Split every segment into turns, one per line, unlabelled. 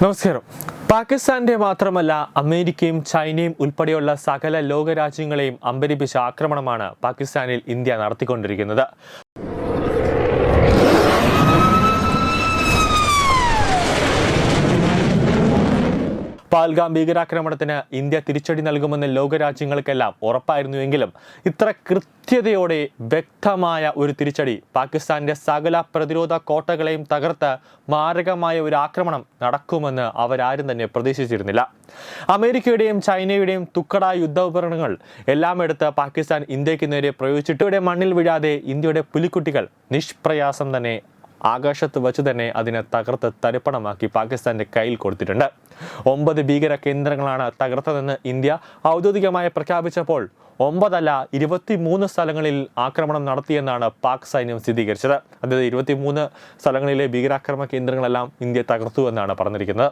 നമസ്കാരം. പാകിസ്ഥാന്റെ മാത്രമല്ല അമേരിക്കയും ചൈനയും ഉൾപ്പെടെയുള്ള സകല ലോകരാജ്യങ്ങളെയും അമ്പരിപ്പിച്ച ആക്രമണമാണ് പാകിസ്ഥാനിൽ ഇന്ത്യ നടത്തിക്കൊണ്ടിരിക്കുന്നത്. പാൽഗാം ഭീകരാക്രമണത്തിന് ഇന്ത്യ തിരിച്ചടി നൽകുമെന്ന് ലോകരാജ്യങ്ങൾക്കെല്ലാം ഉറപ്പായിരുന്നുവെങ്കിലും ഇത്ര കൃത്യതയോടെ വ്യക്തമായ ഒരു തിരിച്ചടി പാകിസ്ഥാന്റെ സകല പ്രതിരോധ കോട്ടകളെയും തകർത്ത് മാരകമായ ഒരു ആക്രമണം നടക്കുമെന്ന് അവരാരും തന്നെ പ്രതീക്ഷിച്ചിരുന്നില്ല. അമേരിക്കയുടെയും ചൈനയുടെയും തുക്കട യുദ്ധ ഉപകരണങ്ങൾ എല്ലാം എടുത്ത് പാകിസ്ഥാൻ ഇന്ത്യയ്ക്ക് നേരെ പ്രയോഗിച്ചിട്ട് മണ്ണിൽ വീഴാതെ ഇന്ത്യയുടെ പുലിക്കുട്ടികൾ നിഷ്പ്രയാസം തന്നെ ആകാശത്ത് വച്ച് തന്നെ അതിനെ തകർത്ത് തരിപ്പണമാക്കി പാകിസ്ഥാന്റെ കയ്യിൽ കൊടുത്തിട്ടുണ്ട്. ഒമ്പത് ഭീകര കേന്ദ്രങ്ങളാണ് തകർത്തതെന്ന് ഇന്ത്യ ഔദ്യോഗികമായി പ്രഖ്യാപിച്ചപ്പോൾ ഒമ്പതല്ല ഇരുപത്തിമൂന്ന് സ്ഥലങ്ങളിൽ ആക്രമണം നടത്തിയെന്നാണ് പാക് സൈന്യം സ്ഥിരീകരിച്ചത്. അതായത് ഇരുപത്തിമൂന്ന് സ്ഥലങ്ങളിലെ ഭീകരാക്രമ കേന്ദ്രങ്ങളെല്ലാം ഇന്ത്യ തകർത്തു എന്നാണ് പറഞ്ഞിരിക്കുന്നത്.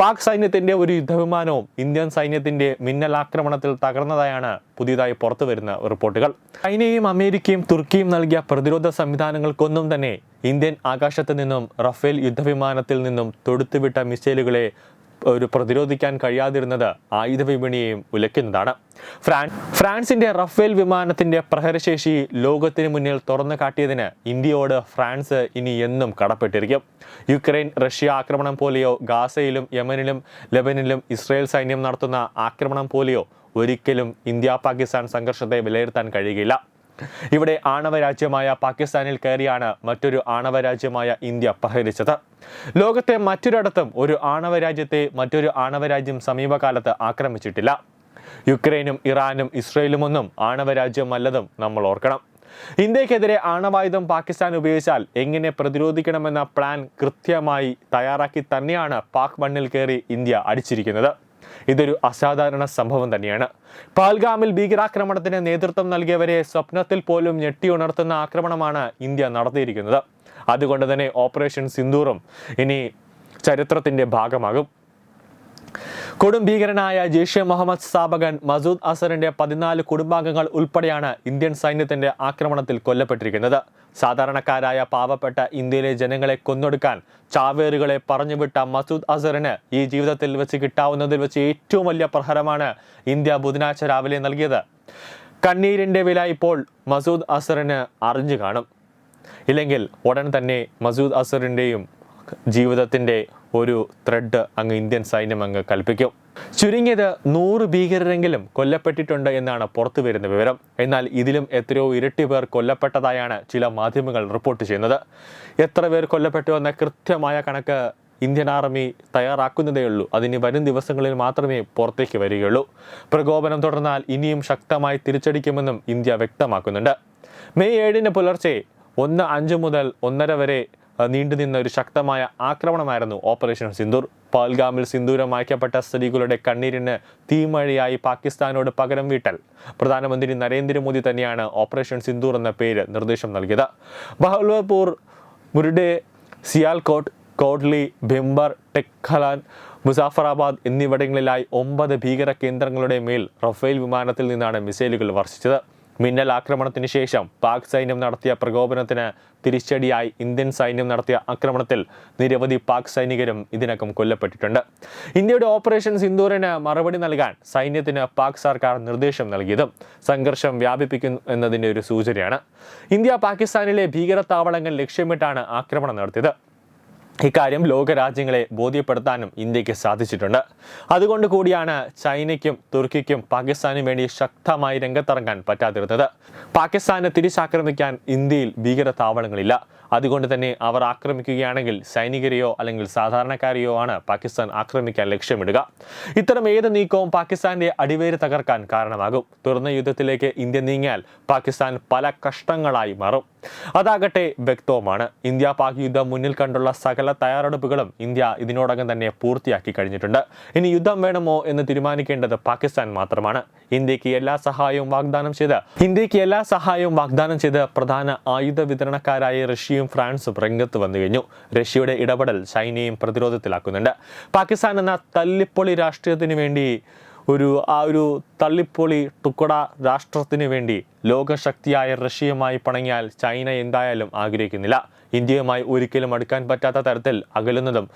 പാക് സൈന്യത്തിന്റെ ഒരു യുദ്ധവിമാനവും ഇന്ത്യൻ സൈന്യത്തിന്റെ മിന്നൽ ആക്രമണത്തിൽ തകർന്നതായാണ് പുതിയതായി പുറത്തു വരുന്ന റിപ്പോർട്ടുകൾ. ചൈനയും അമേരിക്കയും തുർക്കിയും നൽകിയ പ്രതിരോധ സംവിധാനങ്ങൾക്കൊന്നും തന്നെ ഇന്ത്യൻ ആകാശത്ത് നിന്നും റഫേൽ യുദ്ധവിമാനത്തിൽ നിന്നും തൊടുത്തുവിട്ട മിസൈലുകളെ ഒരു പ്രതിരോധിക്കാൻ കഴിയാതിരുന്നത് ആയുധ വിപണിയെയും ഉലയ്ക്കുന്നതാണ്. ഫ്രാൻസ് ഫ്രാൻസിന്റെ റഫേൽ വിമാനത്തിന്റെ പ്രഹരശേഷി ലോകത്തിന് മുന്നിൽ തുറന്നു കാട്ടിയതിന് ഇന്ത്യയോട് ഫ്രാൻസ് ഇനി എന്നും കടപ്പെട്ടിരിക്കും. യുക്രൈൻ റഷ്യ ആക്രമണം പോലെയോ ഗാസയിലും യമനിലും ലെബനിലും ഇസ്രയേൽ സൈന്യം നടത്തുന്ന ആക്രമണം പോലെയോ ഒരിക്കലും ഇന്ത്യ പാകിസ്ഥാൻ സംഘർഷത്തെ വിലയിരുത്താൻ കഴിയുകയില്ല. ഇവിടെ ആണവ രാജ്യമായ പാകിസ്ഥാനിൽ കയറിയാണ് മറ്റൊരു ആണവ രാജ്യമായ ഇന്ത്യ പ്രഹരിച്ചത്. ലോകത്തെ മറ്റൊരിടത്തും ഒരു ആണവ രാജ്യത്തെ മറ്റൊരു ആണവ രാജ്യം സമീപകാലത്ത് ആക്രമിച്ചിട്ടില്ല. യുക്രൈനും ഇറാനും ഇസ്രയേലുമൊന്നും ആണവ രാജ്യമല്ലതും നമ്മൾ ഓർക്കണം. ഇന്ത്യക്കെതിരെ ആണവായുധം പാകിസ്ഥാൻ ഉപയോഗിച്ചാൽ എങ്ങനെ പ്രതിരോധിക്കണമെന്ന പ്ലാൻ കൃത്യമായി തയ്യാറാക്കി തന്നെയാണ് പാക് മണ്ണിൽ കയറി ഇന്ത്യ അടിച്ചിരിക്കുന്നത്. ഇതൊരു അസാധാരണ സംഭവം തന്നെയാണ്. പാൽഗാമിൽ ഭീകരാക്രമണത്തിന് നേതൃത്വം നൽകിയവരെ സ്വപ്നത്തിൽ പോലും ഞെട്ടിയുണർത്തുന്ന ആക്രമണമാണ് ഇന്ത്യ നടത്തിയിരിക്കുന്നത്. അതുകൊണ്ട് തന്നെ ഓപ്പറേഷൻ സിന്ദൂറും ഇനി ചരിത്രത്തിന്റെ ഭാഗമാകും. കൊടും ഭീകരനായ ജെയ്ഷെ മുഹമ്മദ് സ്ഥാപകൻ മസൂദ് അസറിന്റെ പതിനാല് കുടുംബാംഗങ്ങൾ ഉൾപ്പെടെയാണ് ഇന്ത്യൻ സൈന്യത്തിന്റെ ആക്രമണത്തിൽ കൊല്ലപ്പെട്ടിരിക്കുന്നത്. സാധാരണക്കാരായ പാവപ്പെട്ട ഇന്ത്യയിലെ ജനങ്ങളെ കൊന്നൊടുക്കാൻ ചാവേറുകളെ പറഞ്ഞുവിട്ട മസൂദ് അസറിന് ഈ ജീവിതത്തിൽ വെച്ച് കിട്ടാവുന്നതിൽ വെച്ച് ഏറ്റവും വലിയ പ്രഹരമാണ് ഇന്ത്യ ബുധനാഴ്ച രാവിലെ നൽകിയത്. കണ്ണീരിന്റെ വില ഇപ്പോൾ മസൂദ് അസറിന് അറിഞ്ഞു കാണും. ഇല്ലെങ്കിൽ ഉടൻ തന്നെ മസൂദ് അസറിന്റെയും ജീവിതത്തിന്റെ ഒരു ത്രെഡ് അങ്ങ് ഇന്ത്യൻ സൈന്യം അങ്ങ് കൽപ്പിക്കും. ചുരുങ്ങിയത് നൂറ് ഭീകരരെങ്കിലും കൊല്ലപ്പെട്ടിട്ടുണ്ട് എന്നാണ് പുറത്തു വരുന്ന വിവരം. എന്നാൽ ഇതിലും എത്രയോ ഇരട്ടി പേർ കൊല്ലപ്പെട്ടതായാണ് ചില മാധ്യമങ്ങൾ റിപ്പോർട്ട് ചെയ്യുന്നത്. എത്ര പേർ കൊല്ലപ്പെട്ടു എന്ന കൃത്യമായ കണക്ക് ഇന്ത്യൻ ആർമി തയ്യാറാക്കുന്നതേ ഉള്ളൂ. അതിന് വരും ദിവസങ്ങളിൽ മാത്രമേ പുറത്തേക്ക് വരികയുള്ളൂ. പ്രകോപനം തുടർന്നാൽ ഇനിയും ശക്തമായി തിരിച്ചടിക്കുമെന്നും ഇന്ത്യ വ്യക്തമാക്കുന്നുണ്ട്. മെയ് ഏഴിന് പുലർച്ചെ ഒന്ന് അഞ്ച് മുതൽ ഒന്നര വരെ നീണ്ടുനിന്ന ഒരു ശക്തമായ ആക്രമണമായിരുന്നു ഓപ്പറേഷൻ സിന്ദൂർ. പാൽഗാമിൽ സിന്ദൂരം അയക്കപ്പെട്ട സ്ത്രീകളുടെ കണ്ണീരിന് തീമഴയായി പാകിസ്ഥാനോട് പകരം വീട്ടൽ. പ്രധാനമന്ത്രി നരേന്ദ്രമോദി തന്നെയാണ് ഓപ്പറേഷൻ സിന്ദൂർ എന്ന പേര് നിർദ്ദേശം നൽകിയത്. ബഹൽവപൂർ മുരുടെ സിയാൽകോട്ട് കോഡ്ലി ഭിംബർ ടെക്കലാൻ മുസാഫറാബാദ് എന്നിവിടങ്ങളിലായി ഒമ്പത് ഭീകര കേന്ദ്രങ്ങളുടെ മേൽ റഫേൽ വിമാനത്തിൽ നിന്നാണ് മിസൈലുകൾ വർഷിച്ചത്. മിന്നൽ ആക്രമണത്തിന് ശേഷം പാക് സൈന്യം നടത്തിയ പ്രകോപനത്തിന് തിരിച്ചടിയായി ഇന്ത്യൻ സൈന്യം നടത്തിയ ആക്രമണത്തിൽ നിരവധി പാക് സൈനികരും ഇതിനകം കൊല്ലപ്പെട്ടിട്ടുണ്ട്. ഇന്ത്യയുടെ ഓപ്പറേഷൻ സിന്ദൂറിന് മറുപടി നൽകാൻ സൈന്യത്തിന് പാക് സർക്കാർ നിർദ്ദേശം നൽകിയതും സംഘർഷം വ്യാപിപ്പിക്കും എന്നതിന്റെ ഒരു സൂചനയാണ്. ഇന്ത്യ പാകിസ്ഥാനിലെ ഭീകരതാവളങ്ങൾ ലക്ഷ്യമിട്ടാണ് ആക്രമണം നടത്തിയത്. ഇക്കാര്യം ലോകരാജ്യങ്ങളെ ബോധ്യപ്പെടുത്താനും ഇന്ത്യയ്ക്ക് സാധിച്ചിട്ടുണ്ട്. അതുകൊണ്ട് കൂടിയാണ് ചൈനയ്ക്കും തുർക്കിക്കും പാകിസ്ഥാനും വേണ്ടി ശക്തമായി രംഗത്തിറങ്ങാൻ പറ്റാതിരുന്നത്. പാകിസ്ഥാനെ തിരിച്ചാക്രമിക്കാൻ ഇന്ത്യയിൽ ഭീകര താവളങ്ങളില്ല അതുകൊണ്ട് തന്നെ അവർ ആക്രമിക്കുകയാണെങ്കിൽ സൈനികരെയോ അല്ലെങ്കിൽ സാധാരണക്കാരെയോ ആണ് പാകിസ്ഥാൻ ആക്രമിക്കാൻ ലക്ഷ്യമിടുക. ഇത്തരം ഏത് നീക്കവും പാകിസ്ഥാന്റെ അടിവേര് തകർക്കാൻ കാരണമാകും. തുറന്ന യുദ്ധത്തിലേക്ക് ഇന്ത്യ നീങ്ങിയാൽ പാകിസ്ഥാൻ പല കഷ്ടങ്ങളായി മാറും. അതാകട്ടെ വ്യക്തവുമാണ്. ഇന്ത്യ പാക് യുദ്ധം മുന്നിൽ കണ്ടുള്ള സകല തയ്യാറെടുപ്പുകളും ഇന്ത്യ ഇതിനോടകം തന്നെ പൂർത്തിയാക്കി കഴിഞ്ഞിട്ടുണ്ട്. ഇനി യുദ്ധം വേണമോ എന്ന് തീരുമാനിക്കേണ്ടത് പാകിസ്ഥാൻ മാത്രമാണ്. ഇന്ത്യയ്ക്ക് എല്ലാ സഹായവും വാഗ്ദാനം ചെയ്ത് ഇന്ത്യയ്ക്ക് എല്ലാ സഹായവും വാഗ്ദാനം ചെയ്ത് പ്രധാന ആയുധ വിതരണക്കാരായ റഷ്യയും ഫ്രാൻസും രംഗത്ത് വന്നു കഴിഞ്ഞു. റഷ്യയുടെ ഇടപെടൽ ചൈനയും പ്രതിരോധത്തിലാക്കുന്നുണ്ട്. പാകിസ്ഥാൻ എന്ന തല്ലിപ്പൊളി രാഷ്ട്രീയത്തിന് വേണ്ടി ഒരു ആ ഒരു തള്ളിപ്പൊളി ടുക്കട രാഷ്ട്രത്തിന് വേണ്ടി ലോകശക്തിയായ റഷ്യയുമായി പണങ്ങിയാൽ ചൈന എന്തായാലും ആഗ്രഹിക്കുന്നില്ല. ഇന്ത്യയുമായി ഒരിക്കലും അടുക്കാൻ പറ്റാത്ത തരത്തിൽ അകലുന്നതും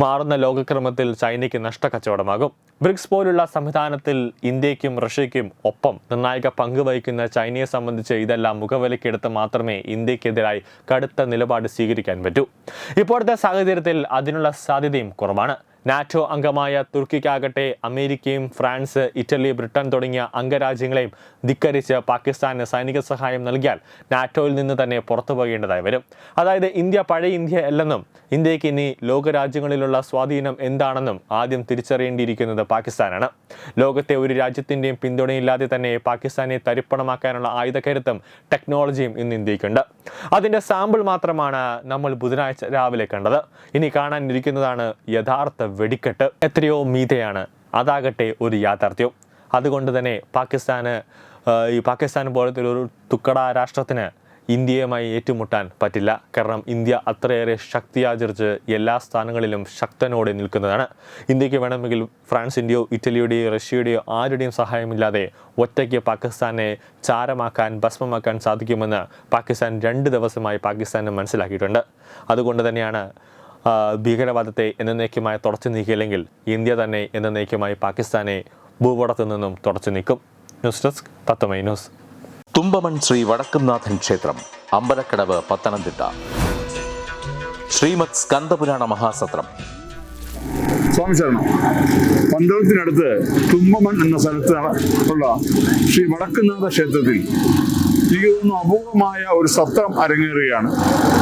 മാറുന്ന ലോകക്രമത്തിൽ ചൈനയ്ക്ക് നഷ്ടക്കച്ചവടമാകും. ബ്രിക്സ് പോലുള്ള സംവിധാനത്തിൽ ഇന്ത്യയ്ക്കും റഷ്യയ്ക്കും ഒപ്പം നിർണായക പങ്ക് വഹിക്കുന്ന ചൈനയെ സംബന്ധിച്ച് ഇതെല്ലാം മുഖവിലക്കെടുത്ത് മാത്രമേ ഇന്ത്യക്കെതിരായി കടുത്ത നിലപാട് സ്വീകരിക്കാൻ പറ്റൂ. ഇപ്പോഴത്തെ സാഹചര്യത്തിൽ അതിനുള്ള സാധ്യതയും കുറവാണ്. നാറ്റോ അംഗമായ തുർക്കിക്കാകട്ടെ അമേരിക്കയും ഫ്രാൻസ് ഇറ്റലി ബ്രിട്ടൻ തുടങ്ങിയ അംഗരാജ്യങ്ങളെയും ധിക്കരിച്ച് പാകിസ്ഥാന് സൈനിക സഹായം നൽകിയാൽ നാറ്റോയിൽ നിന്ന് തന്നെ പുറത്തു പോകേണ്ടതായി വരും. അതായത് ഇന്ത്യ പഴയ ഇന്ത്യ അല്ലെന്നും ഇന്ത്യയ്ക്ക് ഇനി ലോകരാജ്യങ്ങളിലുള്ള സ്വാധീനം എന്താണെന്നും ആദ്യം തിരിച്ചറിയേണ്ടിയിരിക്കുന്നത് പാകിസ്ഥാനാണ്. ലോകത്തെ ഒരു രാജ്യത്തിന്റെയും പിന്തുണയില്ലാതെ തന്നെ പാകിസ്ഥാനെ തരിപ്പണമാക്കാനുള്ള ആയുധക്കരുത്തും ടെക്നോളജിയും ഇന്ന് ഇന്ത്യക്കുണ്ട് അതിന്റെ സാമ്പിൾ മാത്രമാണ് നമ്മൾ ബുധനാഴ്ച രാവിലെ കണ്ടത്. ഇനി കാണാനിരിക്കുന്നതാണ് യഥാർത്ഥ വെടിക്കെട്ട് എത്രയോ മീതയാണ്. അതാകട്ടെ ഒരു യാഥാർത്ഥ്യം. അതുകൊണ്ട് തന്നെ പാകിസ്ഥാന് ഈ പാകിസ്ഥാൻ പോലത്തെ ഒരു തുക്കട രാഷ്ട്രത്തിന് ഇന്ത്യയുമായി ഏറ്റുമുട്ടാൻ പറ്റില്ല. കാരണം ഇന്ത്യ അത്രയേറെ ശക്തിയാചരിച്ച് എല്ലാ സ്ഥാനങ്ങളിലും ശക്തനോടെ നിൽക്കുന്നതാണ്. ഇന്ത്യയ്ക്ക് വേണമെങ്കിൽ ഫ്രാൻസിന്റെയോ ഇറ്റലിയുടെയോ റഷ്യയുടെയോ ആരുടെയും സഹായമില്ലാതെ ഒറ്റയ്ക്ക് പാകിസ്ഥാനെ ചാരമാക്കാൻ ഭസ്മമാക്കാൻ സാധിക്കുമെന്ന് പാകിസ്ഥാൻ രണ്ട് ദിവസമായി പാകിസ്ഥാന് മനസ്സിലാക്കിയിട്ടുണ്ട്. അതുകൊണ്ട് തന്നെയാണ് ഭീകരവാദത്തെ എന്നേക്കുമായി തുടച്ചു നീക്കിയില്ലെങ്കിൽ ഇന്ത്യ തന്നെ എന്നേക്കുമായി പാകിസ്ഥാനെ ഭൂപടത്തു നിന്നും തുടച്ചു നീക്കും. News desk Tatwamayi news.
Thumpamon Sree Vadakkumnathan ക്ഷേത്രം അമ്പലക്കടവ് പത്തനംതിട്ട. ശ്രീമത് സ്കന്ദപുരാണ മഹാസത്രം.
സ്വാമി ശരണം പന്തളത്തിനടുത്ത് തുമ്പമൺ എന്ന സ്ഥലത്ത് ഉള്ള ശ്രീ വടക്കുംനാഥ ക്ഷേത്രത്തിൽ എനിക്ക് തോന്നുന്നു അപൂർവമായ ഒരു സത്രം അരങ്ങേറുകയാണ്.